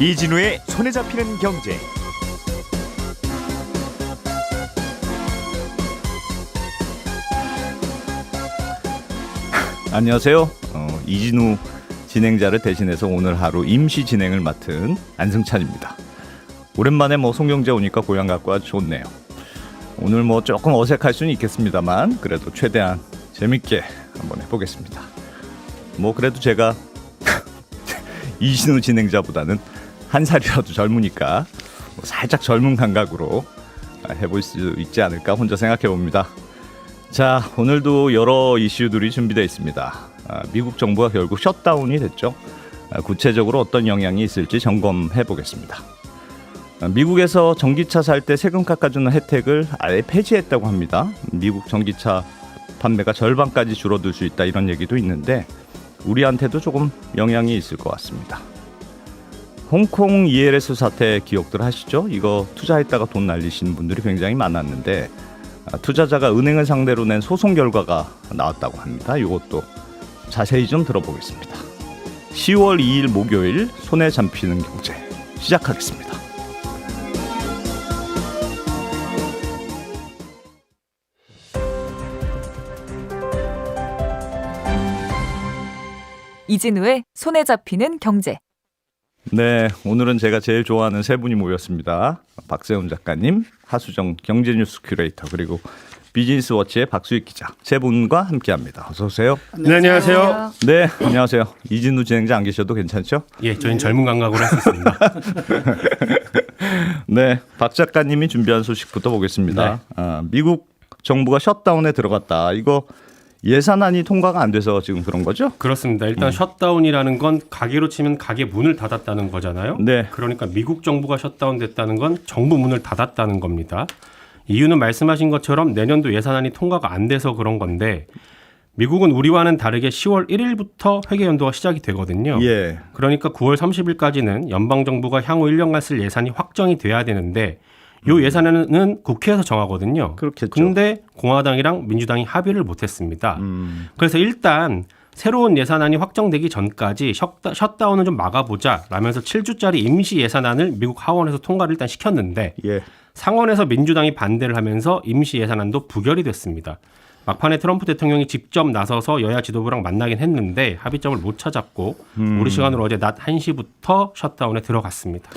이진우의 손에 잡히는 경제. 안녕하세요. 어, 이진우 진행자를 대신해서 오늘 하루 임시 진행을 맡은 안승찬입니다. 오랜만에 뭐 송경재 오니까 고향 갖고 아주 좋네요. 오늘 뭐 조금 어색할 수는 있겠습니다만 그래도 최대한 재밌게 한번 해보겠습니다. 뭐 그래도 제가 이진우 진행자보다는 한 살이라도 젊으니까 뭐 살짝 젊은 감각으로 해볼 수 있지 않을까 혼자 생각해 봅니다. 자, 오늘도 여러 이슈들이 준비되어 있습니다. 아, 미국 정부가 결국 셧다운이 됐죠. 아, 구체적으로 어떤 영향이 있을지 점검해 보겠습니다. 아, 미국에서 전기차 살 때 세금 깎아주는 혜택을 아예 폐지했다고 합니다. 미국 전기차 판매가 절반까지 줄어들 수 있다 이런 얘기도 있는데 우리한테도 조금 영향이 있을 것 같습니다. 홍콩 ELS 사태 기억들 하시죠? 이거 투자했다가 돈 날리신 분들이 굉장히 많았는데 아, 투자자가 은행을 상대로 낸 소송 결과가 나왔다고 합니다. 이것도 자세히 좀 들어보겠습니다. 10월 2일 목요일 손에 잡히는 경제 시작하겠습니다. 이진우의 손에 잡히는 경제. 네, 오늘은 제가 제일 좋아하는 세 분이 모였습니다. 박세훈 작가님, 하수정 경제뉴스 큐레이터 그리고 비즈니스 워치의 박수익 기자 세 분과 함께합니다. 어서 오세요. 네, 안녕하세요. 네, 안녕하세요. 이진우 진행자 안 계셔도 괜찮죠? 예, 저희는 젊은 감각으로 할 수 있습니다. 네, 박 작가님이 준비한 소식부터 보겠습니다. 네. 아, 미국 정부가 셧다운에 들어갔다. 이거 예산안이 통과가 안 돼서 지금 그런 거죠? 그렇습니다. 일단 셧다운이라는 건 가게로 치면 가게 문을 닫았다는 거잖아요. 네. 그러니까 미국 정부가 셧다운 됐다는 건 정부 문을 닫았다는 겁니다. 이유는 말씀하신 것처럼 내년도 예산안이 통과가 안 돼서 그런 건데 미국은 우리와는 다르게 10월 1일부터 회계 연도가 시작이 되거든요. 예. 그러니까 9월 30일까지는 연방 정부가 향후 1년간 쓸 예산이 확정이 돼야 되는데 요 예산안은 국회에서 정하거든요. 음. 그렇겠죠. 근데 공화당이랑 민주당이 합의를 못 했습니다. 음, 그래서 일단 새로운 예산안이 확정되기 전까지 셧다, 셧다운을 좀 막아보자 라면서 7주짜리 임시 예산안을 미국 하원에서 통과를 일단 시켰는데 예. 상원에서 민주당이 반대를 하면서 임시 예산안도 부결이 됐습니다. 막판에 트럼프 대통령이 직접 나서서 여야 지도부랑 만나긴 했는데 합의점을 못 찾았고 음. 우리 시간으로 어제 낮 1시부터 셧다운에 들어갔습니다.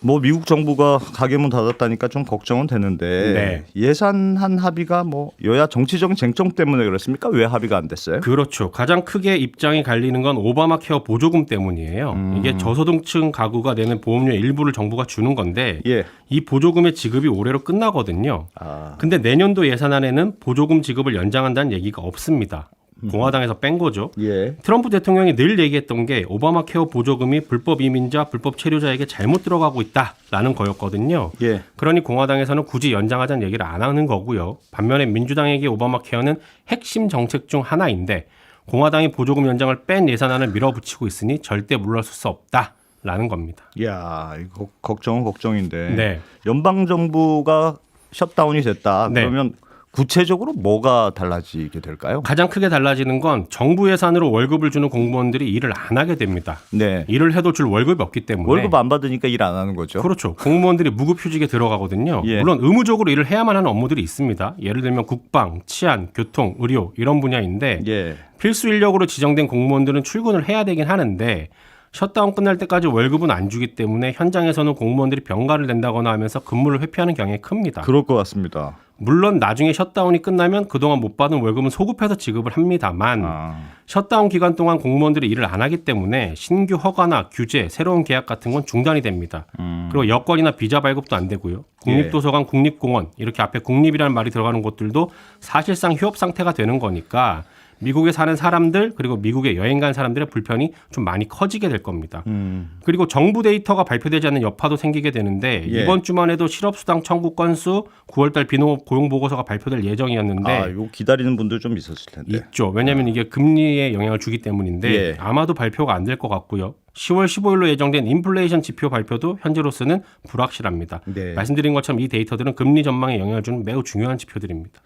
뭐 미국 정부가 가게문 닫았다니까 좀 걱정은 되는데 네. 예산안 합의가 뭐 여야 정치적인 쟁점 때문에 그렇습니까? 왜 합의가 안 됐어요? 그렇죠. 가장 크게 입장이 갈리는 건 오바마 케어 보조금 때문이에요. 음. 이게 저소득층 가구가 내는 보험료 일부를 정부가 주는 건데 예. 이 보조금의 지급이 올해로 끝나거든요. 아, 근데 내년도 예산안에는 보조금 지급을 연장한다는 얘기가 없습니다. 공화당에서 뺀 거죠. 예. 트럼프 대통령이 늘 얘기했던 게 오바마 케어 보조금이 불법 이민자, 불법 체류자에게 잘못 들어가고 있다라는 거였거든요. 예. 그러니 공화당에서는 굳이 연장하자는 얘기를 안 하는 거고요. 반면에 민주당에게 오바마 케어는 핵심 정책 중 하나인데 공화당이 보조금 연장을 뺀 예산안을 밀어붙이고 있으니 절대 물러설 수 없다 라는 겁니다. 야, 이거 걱정은 걱정인데. 네. 연방 정부가 셧다운이 됐다. 네. 그러면 구체적으로 뭐가 달라지게 될까요? 가장 크게 달라지는 건 정부 예산으로 월급을 주는 공무원들이 일을 안 하게 됩니다. 네. 일을 해도 줄 월급이 없기 때문에 월급 안 받으니까 일 안 하는 거죠. 그렇죠. 공무원들이 무급휴직에 들어가거든요. 예. 물론 의무적으로 일을 해야만 하는 업무들이 있습니다. 예를 들면 국방, 치안, 교통, 의료 이런 분야인데 예. 필수 인력으로 지정된 공무원들은 출근을 해야 되긴 하는데 셧다운 끝날 때까지 월급은 안 주기 때문에 현장에서는 공무원들이 병가를 낸다거나 하면서 근무를 회피하는 경향이 큽니다. 그럴 것 같습니다. 물론 나중에 셧다운이 끝나면 그동안 못 받은 월급은 소급해서 지급을 합니다만 아. 셧다운 기간 동안 공무원들이 일을 안 하기 때문에 신규 허가나 규제, 새로운 계약 같은 건 중단이 됩니다. 음. 그리고 여권이나 비자 발급도 안 되고요. 국립도서관, 국립공원 이렇게 앞에 국립이라는 말이 들어가는 곳들도 사실상 휴업 상태가 되는 거니까 미국에 사는 사람들 그리고 미국에 여행 간 사람들의 불편이 좀 많이 커지게 될 겁니다. 음. 그리고 정부 데이터가 발표되지 않는 여파도 생기게 되는데 예. 이번 주만 해도 실업수당 청구 건수 9월달 비농업 고용 보고서가 발표될 예정이었는데 아, 이거 기다리는 분들 좀 있었을 텐데. 있죠. 왜냐하면 이게 금리에 영향을 주기 때문인데 예. 아마도 발표가 안 될 것 같고요. 10월 15일로 예정된 인플레이션 지표 발표도 현재로서는 불확실합니다. 네. 말씀드린 것처럼 이 데이터들은 금리 전망에 영향을 주는 매우 중요한 지표들입니다.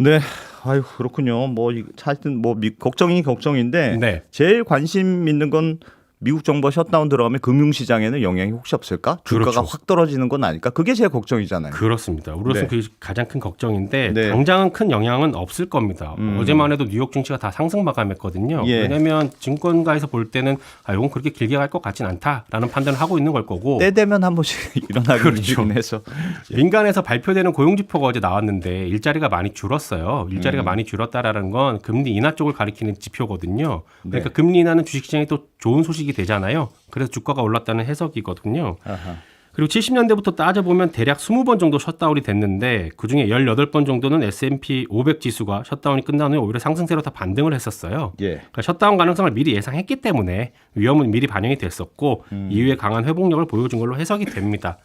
네. 아유, 그렇군요. 뭐 이- 하여튼 뭐 미- 걱정이 걱정인데 네. 제일 관심 있는 건 미국 정부가 셧다운 들어가면 금융시장에는 영향이 혹시 없을까? 주가가 그렇죠. 확 떨어지는 건 아닐까? 그게 제 걱정이잖아요. 그렇습니다. 우리로서 네. 그게 가장 큰 걱정인데 네. 당장은 큰 영향은 없을 겁니다. 음. 어제만 해도 뉴욕 증시가 다 상승 마감했거든요. 예. 왜냐하면 증권가에서 볼 때는 아 이건 그렇게 길게 갈 것 같진 않다라는 판단을 하고 있는 걸 거고 때 되면 한 번씩 일어나긴 그렇죠. 해서 민간에서 발표되는 고용지표가 어제 나왔는데 일자리가 많이 줄었어요. 음. 일자리가 많이 줄었다라는 건 금리 인하 쪽을 가리키는 지표거든요. 그러니까 네. 금리 인하는 주식시장에 또 좋은 소식이 되잖아요. 그래서 주가가 올랐다는 해석이거든요. 아하. 그리고 70년대부터 따져보면 대략 20번 정도 셧다운이 됐는데 그중에 18번 정도는 S&P 500 지수가 셧다운이 끝난 후에 오히려 상승세로 다 반등을 했었어요. 예. 그러니까 셧다운 가능성을 미리 예상했기 때문에 위험은 미리 반영이 됐었고 이후에 강한 회복력을 보여준 걸로 해석이 됩니다.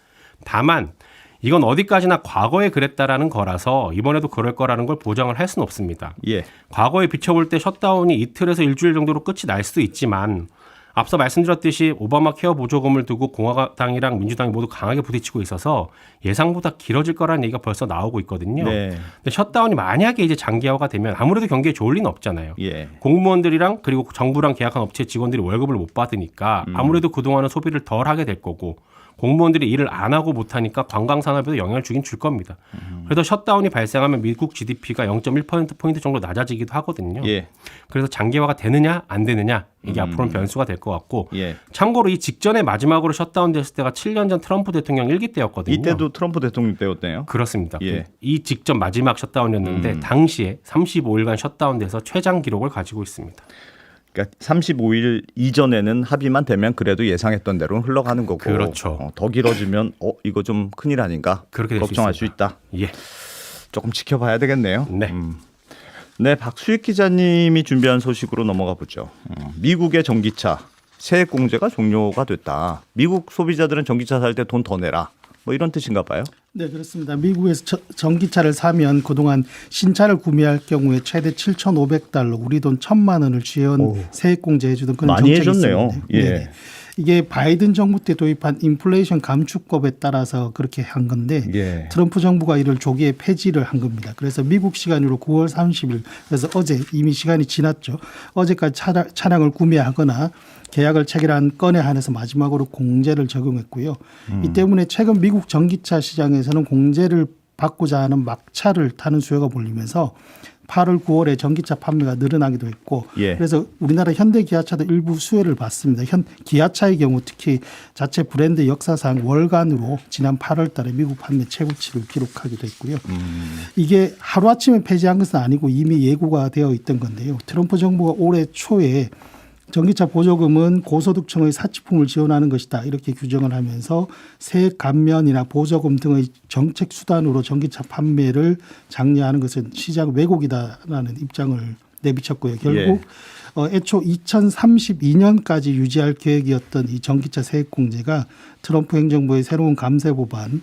다만 이건 어디까지나 과거에 그랬다라는 거라서 이번에도 그럴 거라는 걸 보장을 할 수는 없습니다. 예. 과거에 비춰볼 때 셧다운이 이틀에서 일주일 정도로 끝이 날 수도 있지만 앞서 말씀드렸듯이 오바마 케어 보조금을 두고 공화당이랑 민주당이 모두 강하게 부딪히고 있어서 예상보다 길어질 거라는 얘기가 벌써 나오고 있거든요. 네. 근데 셧다운이 만약에 이제 장기화가 되면 아무래도 경기에 좋을 리는 없잖아요. 예. 공무원들이랑 그리고 정부랑 계약한 업체 직원들이 월급을 못 받으니까 음. 아무래도 그동안은 소비를 덜 하게 될 거고 공무원들이 일을 안 하고 못 하니까 관광 산업에도 영향을 주긴 줄 겁니다. 음. 그래서 셧다운이 발생하면 미국 GDP가 0.1% 포인트 정도 낮아지기도 하거든요. 예. 그래서 장기화가 되느냐 안 되느냐 이게 앞으로는 변수가 될 것 같고 예. 참고로 이 직전에 마지막으로 셧다운 됐을 때가 7년 전 트럼프 대통령 일기 때였거든요. 이때도 트럼프 대통령 때였네요. 그렇습니다. 예. 그- 이 직전 마지막 셧다운이었는데 당시에 35일간 셧다운돼서 최장 기록을 가지고 있습니다. 그러니까 35일 이전에는 합의만 되면 그래도 예상했던 대로 흘러가는 거고 그렇죠. 어, 더 길어지면 어 이거 좀 큰일 아닌가 그렇게 걱정할 수 있습니다. 있다. 예. 조금 지켜봐야 되겠네요. 네. 음. 네, 박수익 기자님이 준비한 소식으로 넘어가 보죠. 음, 미국의 전기차 세액 공제가 종료가 됐다. 미국 소비자들은 전기차 살 때 돈 더 내라. 뭐 이런 뜻인가 봐요. 네, 그렇습니다. 미국에서 저- 전기차를 사면 그동안 신차를 구매할 경우에 최대 7,500달러, 우리 돈 1,000만 원을 지원 세액 공제해 주던 그런 많이 정책이 해줬네요. 있습니다. 예. 네네. 이게 바이든 정부 때 도입한 인플레이션 감축법에 따라서 그렇게 한 건데 예. 트럼프 정부가 이를 조기에 폐지를 한 겁니다. 그래서 미국 시간으로 9월 30일 그래서 어제 이미 시간이 지났죠. 어제까지 차량, 차량을 구매하거나 계약을 체결한 건에 한해서 마지막으로 공제를 적용했고요. 이 때문에 최근 미국 전기차 시장에서는 공제를 받고자 하는 막차를 타는 수요가 몰리면서 8월, 9월에 전기차 판매가 늘어나기도 했고 예. 그래서 우리나라 현대 기아차도 일부 수혜를 받습니다. 현 기아차의 경우 특히 자체 브랜드 역사상 월간으로 지난 8월 달에 미국 판매 최고치를 기록하기도 했고요. 이게 하루아침에 폐지한 것은 아니고 이미 예고가 되어 있던 건데요. 트럼프 정부가 올해 초에 전기차 보조금은 고소득층의 사치품을 지원하는 것이다. 이렇게 규정을 하면서 세액 감면이나 보조금 등의 정책 수단으로 전기차 판매를 장려하는 것은 시장 왜곡이다라는 입장을 내비쳤고요. 결국 어, 애초 2032년까지 유지할 계획이었던 이 전기차 세액 공제가 트럼프 행정부의 새로운 감세 법안이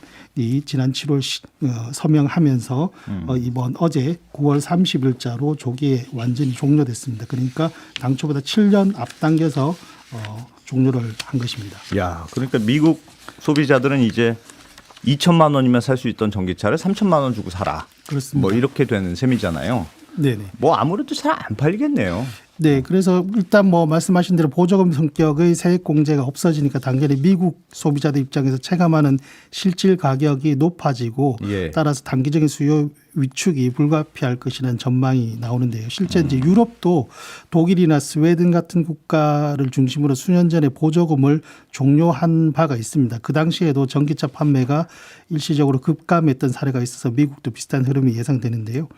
지난 7월 시, 어, 서명하면서 어, 이번 어제 9월 30일자로 조기에 완전히 종료됐습니다. 그러니까 당초보다 7년 앞당겨서 어, 종료를 한 것입니다. 야, 그러니까 미국 소비자들은 이제 2천만 원이면 살 수 있던 전기차를 3천만 원 주고 사라. 그렇습니다. 뭐 이렇게 되는 셈이잖아요. 네네. 뭐 아무래도 잘 안 팔리겠네요. 네, 그래서 일단 뭐 말씀하신 대로 보조금 성격의 세액 공제가 없어지니까 당연히 미국 소비자들 입장에서 체감하는 실질 가격이 높아지고 예. 따라서 단기적인 수요 위축이 불가피할 것이라는 전망이 나오는데요. 실제 이제 유럽도 독일이나 스웨덴 같은 국가를 중심으로 수년 전에 보조금을 종료한 바가 있습니다. 그 당시에도 전기차 판매가 일시적으로 급감했던 사례가 있어서 미국도 비슷한 흐름이 예상되는데요.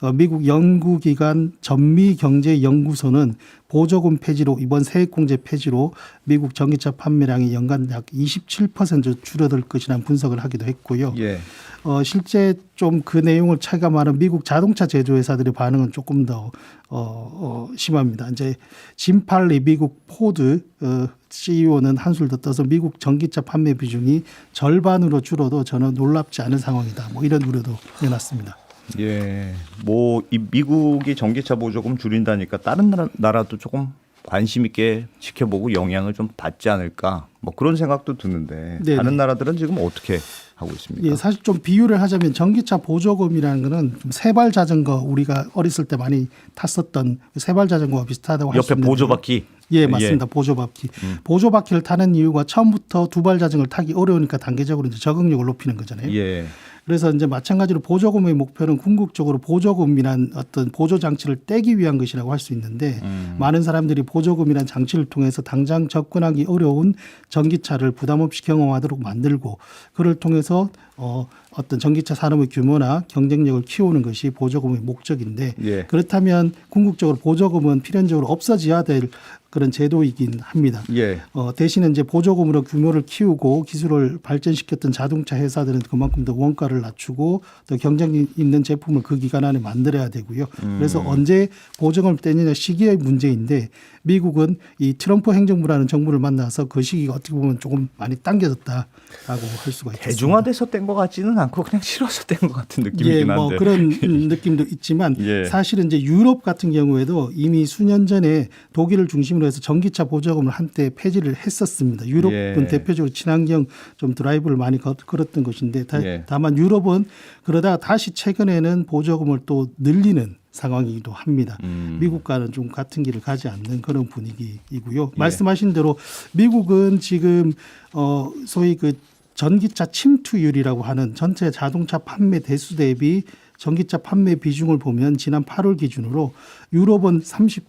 어, 미국 연구기관 전미경제연구소는 보조금 폐지로 이번 세액공제 폐지로 미국 전기차 판매량이 연간 약 27% 줄어들 것이라는 분석을 하기도 했고요. 예. 어, 실제 좀 그 내용을 체감하는 미국 자동차 제조회사들의 반응은 조금 더 어, 어, 심합니다. 이제 짐 팔리 미국 포드 어, CEO는 한술 더 떠서 미국 전기차 판매 비중이 절반으로 줄어도 저는 놀랍지 않은 상황이다. 뭐 이런 우려도 내놨습니다. 예. 뭐 이 미국이 전기차 보조금 줄인다니까 다른 나라, 나라도 조금 관심 있게 지켜보고 영향을 좀 받지 않을까 뭐 그런 생각도 드는데 네네. 다른 나라들은 지금 어떻게 하고 있습니까? 예, 사실 좀 비유를 하자면 전기차 보조금이라는 거는 좀 세발 자전거 우리가 어렸을 때 많이 탔었던 그 세발 자전거와 비슷하다고 할수 옆에 있는데 보조바퀴. 예, 맞습니다. 보조바퀴. 보조바퀴를 타는 이유가 처음부터 두 발 자전거를 타기 어려우니까 단계적으로 이제 적응력을 높이는 거잖아요. 예. 그래서 이제 마찬가지로 보조금의 목표는 궁극적으로 보조금이란 어떤 보조 장치를 떼기 위한 것이라고 할 수 있는데 많은 사람들이 보조금이란 장치를 통해서 당장 접근하기 어려운 전기차를 부담 없이 경험하도록 만들고 그를 통해서 어 어떤 전기차 산업의 규모나 경쟁력을 키우는 것이 보조금의 목적인데 예. 그렇다면 궁극적으로 보조금은 필연적으로 없어져야 될 그런 제도이긴 합니다. 예. 어, 대신에 이제 보조금으로 규모를 키우고 기술을 발전시켰던 자동차 회사들은 그만큼 더 원가를 낮추고 더 경쟁력 있는 제품을 그 기간 안에 만들어야 되고요. 그래서 언제 보조금을 떼느냐 시기의 문제인데 미국은 이 트럼프 행정부라는 정부를 만나서 그 시기가 어떻게 보면 조금 많이 당겨졌다라고 할 수가 있겠습니다. 대중화돼서 뗀 것 같지는 않고 그냥 실어서 뗀 것 같은 느낌이긴 예, 한데. 뭐 그런 느낌도 있지만 예. 사실은 이제 유럽 같은 경우에도 이미 수년 전에 독일을 중심으로 해서 전기차 보조금을 한때 폐지를 했었습니다. 유럽은 예. 대표적으로 친환경 좀 드라이브를 많이 걸- 걸었던 것인데 다, 예. 만 유럽은 그러다가 다시 최근에는 보조금을 또 늘리는 상황이기도 합니다. 음. 미국과는 좀 같은 길을 가지 않는 그런 분위기이고요. 예. 말씀하신 대로 미국은 지금 어 소위 그 전기차 침투율이라고 하는 전체 자동차 판매 대수 대비 전기차 판매 비중을 보면 지난 8월 기준으로 유럽은 34%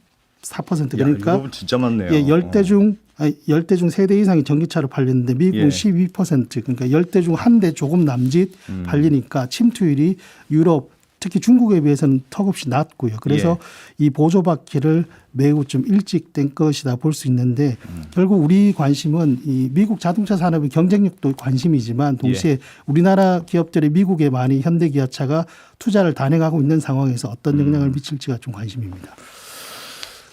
야, 그러니까 유럽은 진짜 많네요. 예, 열대 중 아니, 열대 중 세 대 이상이 전기차로 팔렸는데 미국은 예. 12% 그러니까 열대 중 한 대 조금 남짓 음. 팔리니까 침투율이 유럽 특히 중국에 비해서는 턱없이 낮고요. 그래서 예. 이 보조바퀴를 매우 좀 일찍 된 것이다 볼 수 있는데 음. 결국 우리 관심은 이 미국 자동차 산업의 경쟁력도 관심이지만 동시에 예. 우리나라 기업들이 미국에 많이 현대기아차가 투자를 단행하고 있는 상황에서 어떤 음. 영향을 미칠지가 좀 관심입니다.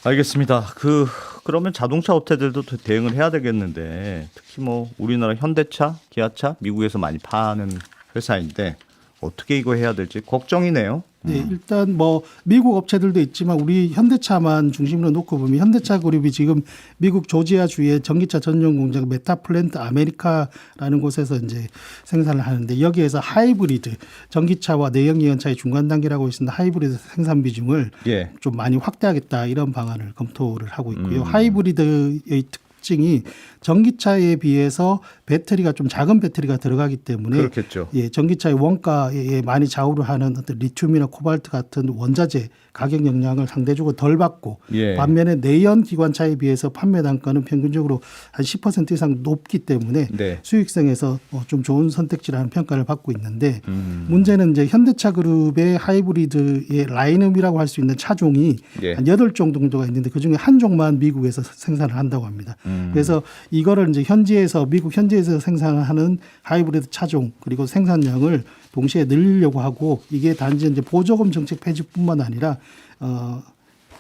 알겠습니다. 그 그러면 자동차 업체들도 대- 대응을 해야 되겠는데 특히 뭐 우리나라 현대차, 기아차 미국에서 많이 파는 회사인데 어떻게 이거 해야 될지 걱정이네요. 네, 일단 뭐 미국 업체들도 있지만 우리 현대차만 중심으로 놓고 보면 현대차 그룹이 지금 미국 조지아 주의 전기차 전용 공장 메타플랜트 아메리카라는 곳에서 이제 생산을 하는데 여기에서 하이브리드 전기차와 내연기관차의 중간 단계라고 있습니다. 하이브리드 생산 비중을 예. 좀 많이 확대하겠다 이런 방안을 검토를 하고 있고요. 음. 하이브리드의 특 징이 전기차에 비해서 배터리가 좀 작은 배터리가 들어가기 때문에 그렇겠죠. 예, 전기차의 원가에 많이 좌우를 하는 어떤 리튬이나 코발트 같은 원자재 가격 영향을 상대적으로 덜 받고 예. 반면에 내연 기관차에 비해서 판매 단가는 평균적으로 한 10% 이상 높기 때문에 네. 수익성에서 어, 좀 좋은 선택지라는 평가를 받고 있는데 음. 문제는 이제 현대차 그룹의 하이브리드의 라인업이라고 할 수 있는 차종이 예. 한 여덟 종 정도가 있는데 그중에 한 종만 미국에서 생산을 한다고 합니다. 음. 그래서 이거를 이제 현지에서 미국 현지에서 생산하는 하이브리드 차종 그리고 생산량을 동시에 늘리려고 하고 이게 단지 이제 보조금 정책 폐지뿐만 아니라 어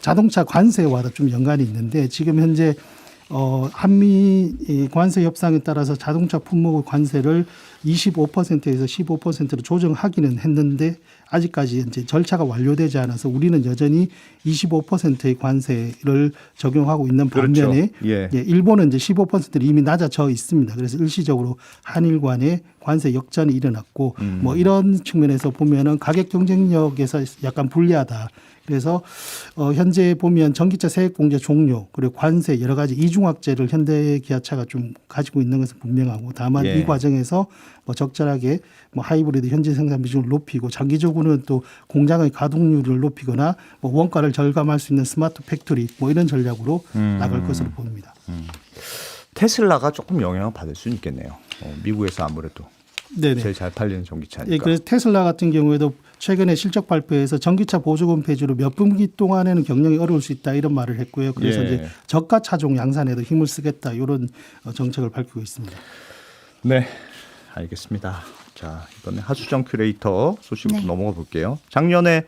자동차 관세와도 좀 연관이 있는데 지금 현재 어 한미 이 관세 협상에 따라서 자동차 품목 관세를 25%에서 15%로 조정하기는 했는데 아직까지 이제 절차가 완료되지 않아서 우리는 여전히 25%의 관세를 적용하고 있는 그렇죠. 반면에 예. 예, 일본은 이제 15%를 이미 낮아져 있습니다. 그래서 일시적으로 한일 간의 관세 역전이 일어났고 음. 뭐 이런 측면에서 보면은 가격 경쟁력에서 약간 불리하다. 그래서 어 현재 보면 전기차 세액 공제 종료 그리고 관세 여러 가지 이중학제를 현대 기아차가 좀 가지고 있는 것은 분명하고 다만 예. 이 과정에서 뭐 적절하게 뭐 하이브리드 현재 생산 비중을 높이고 장기적으로는 또 공장의 가동률을 높이거나 뭐 원가를 절감할 수 있는 스마트 팩토리 뭐 이런 전략으로 음. 나갈 것으로 보입니다. 테슬라가 조금 영향을 받을 수는 있겠네요. 어, 미국에서 아무래도 네네. 제일 잘 팔리는 전기차니까. 예, 그래서 테슬라 같은 경우에도 최근에 실적 발표에서 전기차 보조금 폐지로 몇 분기 동안에는 경영이 어려울 수 있다 이런 말을 했고요. 그래서 예. 이제 저가 차종 양산에도 힘을 쓰겠다 이런 어, 정책을 밝히고 있습니다. 네, 알겠습니다. 자 이번에 하수정 큐레이터 소식으로 네. 넘어가 볼게요. 작년에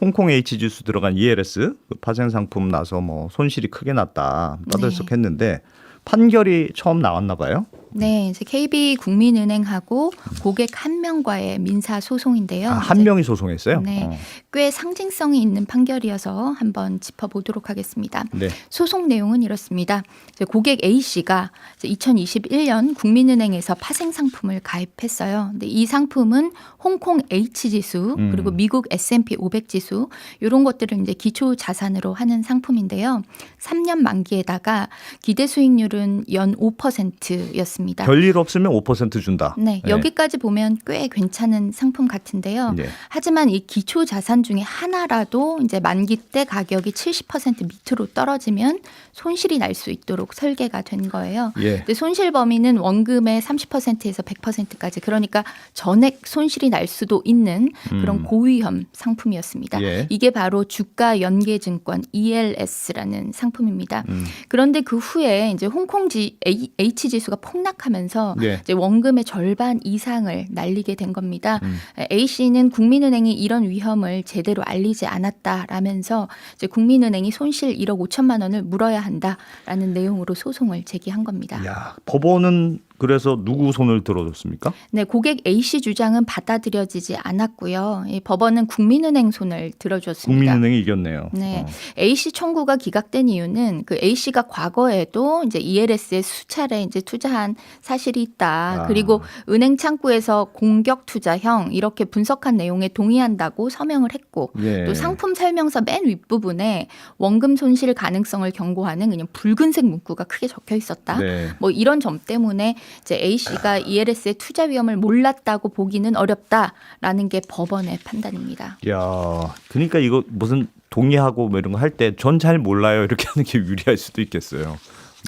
홍콩 H 지수 들어간 ELS 그 파생 상품 나서 뭐 손실이 크게 났다 떠들썩했는데 판결이 처음 나왔나 봐요. 네, 이제 KB 국민은행하고 고객 한 명과의 민사 소송인데요. 아, 한 이제 명이 소송했어요? 네. 어. 꽤 상징성이 있는 판결이어서 한번 짚어보도록 하겠습니다. 네. 소송 내용은 이렇습니다. 이제 고객 A 씨가 2021년 국민은행에서 파생 상품을 가입했어요. 근데 이 상품은 홍콩 H 지수 음. 그리고 미국 S&P 500 지수 이런 것들을 이제 기초 자산으로 하는 상품인데요. 3년 만기에다가 기대 수익률은 연 5%였습니다. 별일 없으면 5% 준다. 네, 여기까지 보면 꽤 괜찮은 상품 같은데요. 네. 하지만 이 기초 자산 중에 하나라도 이제 만기 때 가격이 70% 밑으로 떨어지면 손실이 날 수 있도록 설계가 된 거예요. 예. 근데 손실 범위는 원금의 30%에서 100%까지 그러니까 전액 손실이 날 수도 있는 그런 음. 고위험 상품이었습니다. 예. 이게 바로 주가 연계 증권 ELS라는 상품입니다. 음. 그런데 그 후에 이제 홍콩 지 H 지수가 폭락 하면서 네. 이제 원금의 절반 이상을 날리게 된 겁니다. 음. A 씨는 국민은행이 이런 위험을 제대로 알리지 않았다라면서 이제 국민은행이 손실 1억 5천만 원을 물어야 한다라는 내용으로 소송을 제기한 겁니다. 야, 법원은 그래서 누구 손을 들어줬습니까? 네, 고객 A 씨 주장은 받아들여지지 않았고요. 이 법원은 국민은행 손을 들어줬습니다. 국민은행이 이겼네요. 네. 어. A 씨 청구가 기각된 이유는 그 A 씨가 과거에도 이제 ELS에 수차례 이제 투자한 사실이 있다. 아. 그리고 은행 창구에서 공격 투자형 이렇게 분석한 내용에 동의한다고 서명을 했고 예. 또 상품 설명서 맨 윗부분에 원금 손실 가능성을 경고하는 그냥 붉은색 문구가 크게 적혀 있었다. 네. 뭐 이런 점 때문에 이제 A 씨가 ELS의 투자 위험을 몰랐다고 보기는 어렵다라는 게 법원의 판단입니다. 야, 그러니까 이거 무슨 동의하고 뭐 이런 거 할 때 전 잘 몰라요 이렇게 하는 게 유리할 수도 있겠어요.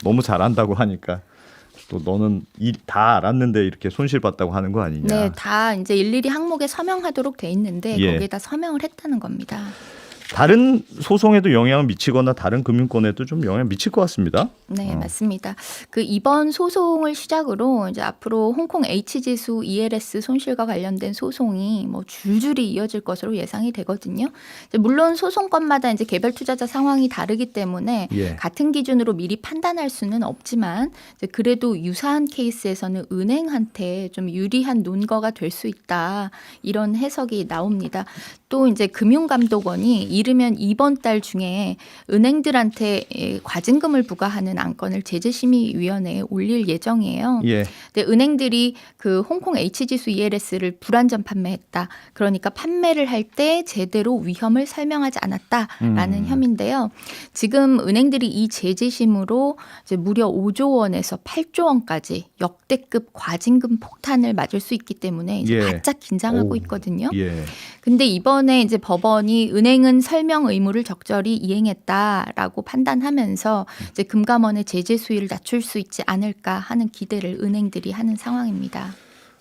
너무 잘한다고 하니까 또 너는 이 다 알았는데 이렇게 손실 봤다고 하는 거 아니냐. 네, 다 이제 일일이 항목에 서명하도록 돼 있는데 예. 거기에다 서명을 했다는 겁니다. 다른 소송에도 영향을 미치거나 다른 금융권에도 좀 영향 을 미칠 것 같습니다. 네, 어. 맞습니다. 그 이번 소송을 시작으로 이제 앞으로 홍콩 H 지수 ELS 손실과 관련된 소송이 뭐 줄줄이 이어질 것으로 예상이 되거든요. 물론 소송건마다 이제 개별 투자자 상황이 다르기 때문에 예. 같은 기준으로 미리 판단할 수는 없지만 그래도 유사한 케이스에서는 은행한테 좀 유리한 논거가 될 수 있다 이런 해석이 나옵니다. 또 이제 금융감독원이 이르면 이번 달 중에 은행들한테 예, 과징금을 부과하는 안건을 제재심의위원회에 올릴 예정이에요. 예. 근데 은행들이 그 홍콩 H 지수 ELS를 불안전 판매했다. 그러니까 판매를 할 때 제대로 위험을 설명하지 않았다라는 음. 혐의인데요. 지금 은행들이 이 제재심으로 이제 무려 5조 원에서 8조 원까지 역대급 과징금 폭탄을 맞을 수 있기 때문에 이제 예. 바짝 긴장하고 오우. 있거든요. 예. 근데 이번 에 이제 법원이 은행은 설명 의무를 적절히 이행했다라고 판단하면서 이제 금감원의 제재 수위를 낮출 수 있지 않을까 하는 기대를 은행들이 하는 상황입니다.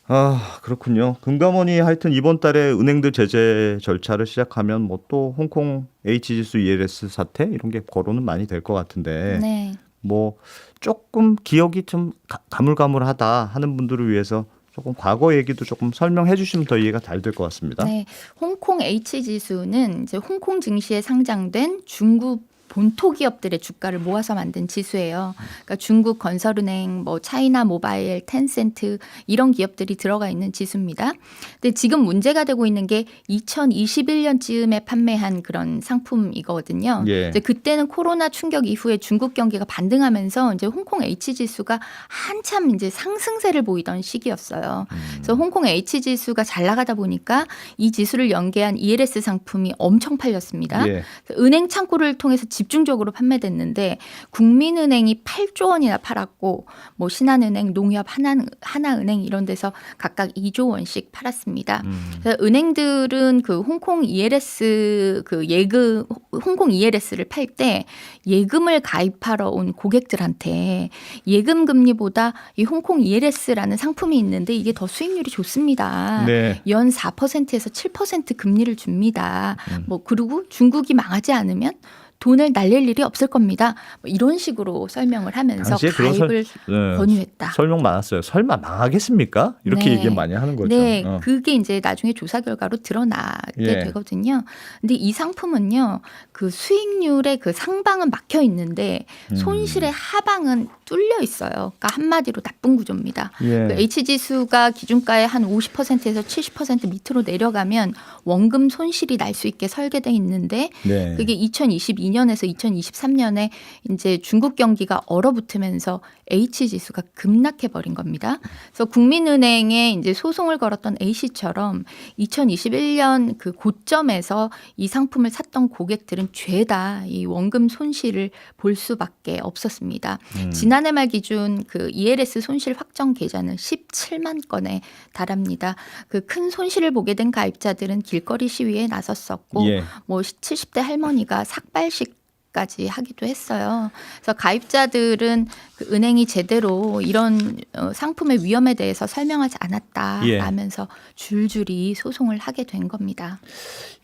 아 그렇군요. 금감원이 하여튼 이번 달에 은행들 제재 절차를 시작하면 뭐 또 홍콩 H 지수 ELS 사태 이런 게 거론은 많이 될 것 같은데 네. 뭐 조금 기억이 좀 가- 가물가물하다 하는 분들을 위해서 조금 과거 얘기도 조금 설명해 주시면 더 이해가 잘 될 것 같습니다. 네. 홍콩 H 지수는 이제 홍콩 증시에 상장된 중국 본토 기업들의 주가를 모아서 만든 지수예요. 그러니까 중국 건설은행, 뭐 차이나 모바일, 텐센트 이런 기업들이 들어가 있는 지수입니다. 근데 지금 문제가 되고 있는 게 2021년쯤에 판매한 그런 상품이거든요. 예. 이제 그때는 코로나 충격 이후에 중국 경기가 반등하면서 이제 홍콩 H 지수가 한참 이제 상승세를 보이던 시기였어요. 그래서 홍콩 H 지수가 잘 나가다 보니까 이 지수를 연계한 ELS 상품이 엄청 팔렸습니다. 예. 은행 창구를 통해서 집중적으로 판매됐는데 국민은행이 8조 원이나 팔았고 뭐 신한은행, 농협, 하나, 하나은행 이런 데서 각각 2조 원씩 팔았습니다. 음. 그래서 은행들은 그 홍콩 ELS 그 예금 홍콩 ELS를 팔 때 예금을 가입하러 온 고객들한테 예금 금리보다 이 홍콩 ELS라는 상품이 있는데 이게 더 수익률이 좋습니다. 네. 연 4%에서 7% 금리를 줍니다. 음. 뭐 그리고 중국이 망하지 않으면 돈을 날릴 일이 없을 겁니다. 뭐 이런 식으로 설명을 하면서 당시에 그런 설- 가입을 네. 권유했다. 설명 많았어요. 설마 망하겠습니까? 이렇게 네. 얘기 많이 하는 거죠. 네, 어. 그게 이제 나중에 조사 결과로 드러나게 예. 되거든요. 근데 이 상품은요, 그 수익률의 그 상방은 막혀 있는데 음. 손실의 하방은 뚫려 있어요. 그러니까 한마디로 나쁜 구조입니다. 예. 그 H 지수가 기준가의 한 50%에서 70% 밑으로 내려가면 원금 손실이 날 수 있게 설계돼 있는데 네. 그게 2022 년에서 2023년에 이제 중국 경기가 얼어붙으면서 H 지수가 급락해 버린 겁니다. 그래서 국민은행에 이제 소송을 걸었던 A 씨처럼 2021년 그 고점에서 이 상품을 샀던 고객들은 죄다 이 원금 손실을 볼 수밖에 없었습니다. 음. 지난해 말 기준 그 ELS 손실 확정 계좌는 17만 건에 달합니다. 그 큰 손실을 보게 된 가입자들은 길거리 시위에 나섰었고 예. 뭐 70대 할머니가 삭발식 까지 하기도 했어요. 그래서 가입자들은 그 은행이 제대로 이런 어, 상품의 위험에 대해서 설명하지 않았다라면서 줄줄이 소송을 하게 된 겁니다.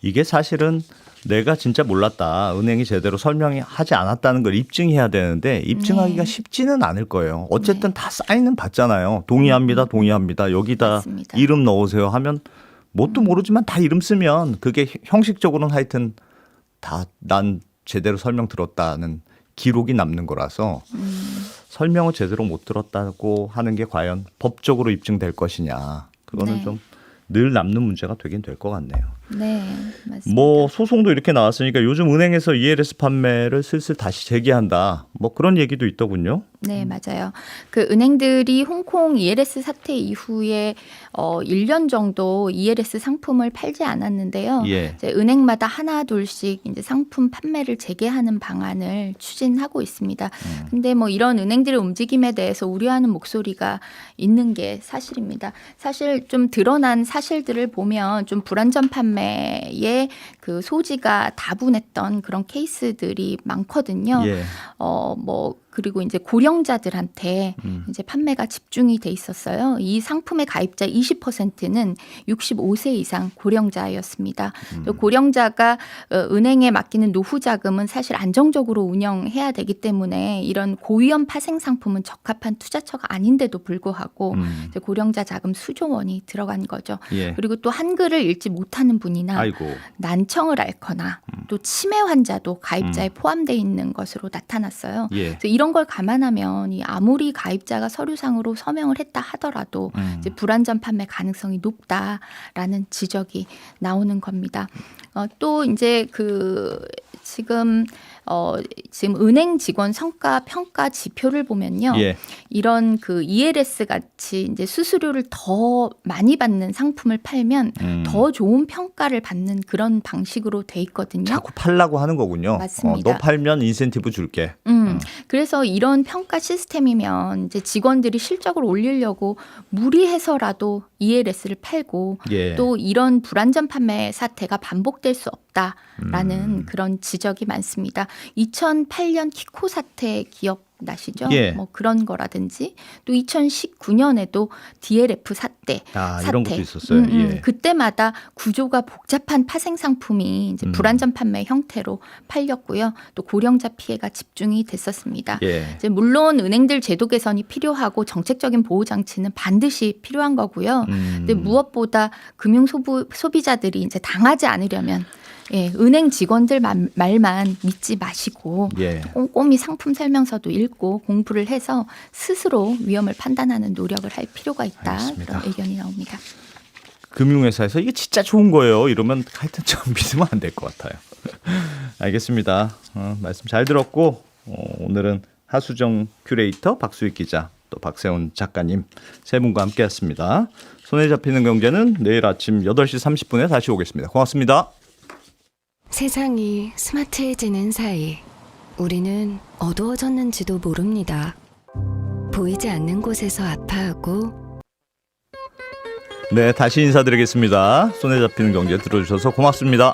이게 사실은 내가 진짜 몰랐다. 은행이 제대로 설명이 하지 않았다는 걸 입증해야 되는데 입증하기가 네. 쉽지는 않을 거예요. 어쨌든 다 사인은 받잖아요. 동의합니다. 동의합니다. 여기다 음. 맞습니다. 이름 넣으세요 하면 뭣도 모르지만 다 이름 쓰면 그게 형식적으로는 하여튼 다 난 제대로 설명 들었다는 기록이 남는 거라서 음. 설명을 제대로 못 들었다고 하는 게 과연 법적으로 입증될 것이냐. 그거는 네. 좀늘 남는 문제가 되긴 될 것 같네요. 네, 맞습니다. 뭐 소송도 이렇게 나왔으니까 요즘 은행에서 ELS 판매를 슬슬 다시 재개한다. 뭐 그런 얘기도 있더군요. 네, 맞아요. 그 은행들이 홍콩 ELS 사태 이후에 어 1년 정도 ELS 상품을 팔지 않았는데요. 예. 이제 은행마다 하나 둘씩 이제 상품 판매를 재개하는 방안을 추진하고 있습니다. 음. 근데 뭐 이런 은행들의 움직임에 대해서 우려하는 목소리가 있는 게 사실입니다. 사실 좀 드러난 사실들을 보면 좀 불안전 판매에 그 소지가 다분했던 그런 케이스들이 많거든요. 예. 어, 뭐, 그리고 이제 고령자들한테 음. 이제 판매가 집중이 돼 있었어요. 이 상품의 가입자 20%는 65세 이상 고령자였습니다. 음. 또 고령자가 어, 은행에 맡기는 노후 자금은 사실 안정적으로 운영해야 되기 때문에 이런 고위험 파생 상품은 적합한 투자처가 아닌데도 불구하고 음. 고령자 자금 수조 원이 들어간 거죠. 예. 그리고 또 한글을 읽지 못하는 분이나 아이고. 난청을 앓거나 또 치매 환자도 가입자에 포함돼 있는 것으로 나타났어요. 예. 그래서 이런 걸 감안하면 이 아무리 가입자가 서류상으로 서명을 했다 하더라도 음. 이제 불안전 판매 가능성이 높다라는 지적이 나오는 겁니다. 어, 또 이제 그 지금 어 지금 은행 직원 성과 평가 지표를 보면요. 예. 이런 그 ELS 같이 이제 수수료를 더 많이 받는 상품을 팔면 음. 더 좋은 평가를 받는 그런 방식으로 돼 있거든요. 자꾸 팔라고 하는 거군요. 맞습니다. 어, 너 팔면 인센티브 줄게. 음, 그래서 이런 평가 시스템이면 이제 직원들이 실적을 올리려고 무리해서라도 ELS를 팔고 예. 또 이런 불안전 판매 사태가 반복될 수 없다라는 음. 그런 지적이 많습니다. 2008년 키코 사태 기억 나시죠? 예. 뭐 그런 거라든지 또 2019년에도 DLF 사태 아, 사태. 이런 것도 있었어요. 음, 음. 예. 그때마다 구조가 복잡한 파생 상품이 이제 음. 불안전 판매 형태로 팔렸고요. 또 고령자 피해가 집중이 됐었습니다. 예. 이제 물론 은행들 제도 개선이 필요하고 정책적인 보호 장치는 반드시 필요한 거고요. 음. 근데 무엇보다 금융 소부, 소비자들이 이제 당하지 않으려면 예, 은행 직원들 말, 말만 믿지 마시고 예. 꼼꼼히 상품 설명서도 읽고 공부를 해서 스스로 위험을 판단하는 노력을 할 필요가 있다. 알겠습니다. 그런 의견이 나옵니다. 금융회사에서 이게 진짜 좋은 거예요. 이러면 하여튼 좀 믿으면 안 될 것 같아요. 알겠습니다. 어, 말씀 잘 들었고 어, 오늘은 하수정 큐레이터 박수익 기자 또 박세훈 작가님 세 분과 함께했습니다. 손에 잡히는 경제는 내일 아침 8시 30분에 다시 오겠습니다. 고맙습니다. 세상이 스마트해지는 사이 우리는 어두워졌는지도 모릅니다. 보이지 않는 곳에서 아파하고 네, 다시 인사드리겠습니다. 손에 잡히는 경제 들어주셔서 고맙습니다.